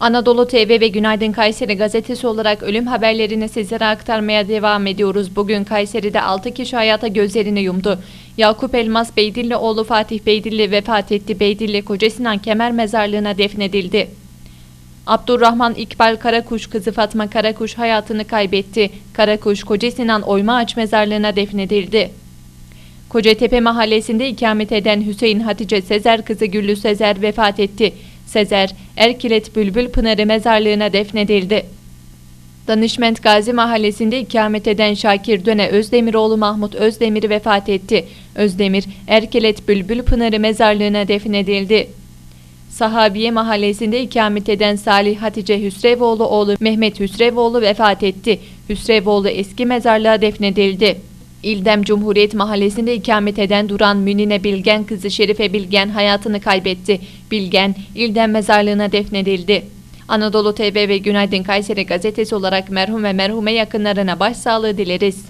Anadolu TV ve Günaydın Kayseri gazetesi olarak ölüm haberlerini sizlere aktarmaya devam ediyoruz. Bugün Kayseri'de 6 kişi hayata gözlerini yumdu. Yakup Elmas Beydilli oğlu Fatih Beydilli vefat etti. Beydilli Kocasinan Kemer Mezarlığı'na defnedildi. Abdurrahman İkbal Karakuş kızı Fatma Karakuş hayatını kaybetti. Karakuş Kocasinan Oyma Ağaç Mezarlığı'na defnedildi. Kocatepe mahallesinde ikamet eden Hüseyin Hatice Sezer kızı Güllü Sezer vefat etti. Sezer, Erkilet Bülbül Pınarı mezarlığına defnedildi. Danışment Gazi mahallesinde ikamet eden Şakir Döne Özdemiroğlu Mahmut Özdemir vefat etti. Özdemir, Erkelet Bülbül Pınarı mezarlığına defnedildi. Sahabiye mahallesinde ikamet eden Salih Hatice Hüsrevoğlu oğlu Mehmet Hüsrevoğlu vefat etti. Hüsrevoğlu eski mezarlığa defnedildi. İldem Cumhuriyet Mahallesi'nde ikamet eden Duran Münine Bilgen kızı Şerife Bilgen hayatını kaybetti. Bilgen, İldem mezarlığına defnedildi. Anadolu TV ve Günaydın Kayseri gazetesi olarak merhum ve merhume yakınlarına başsağlığı dileriz.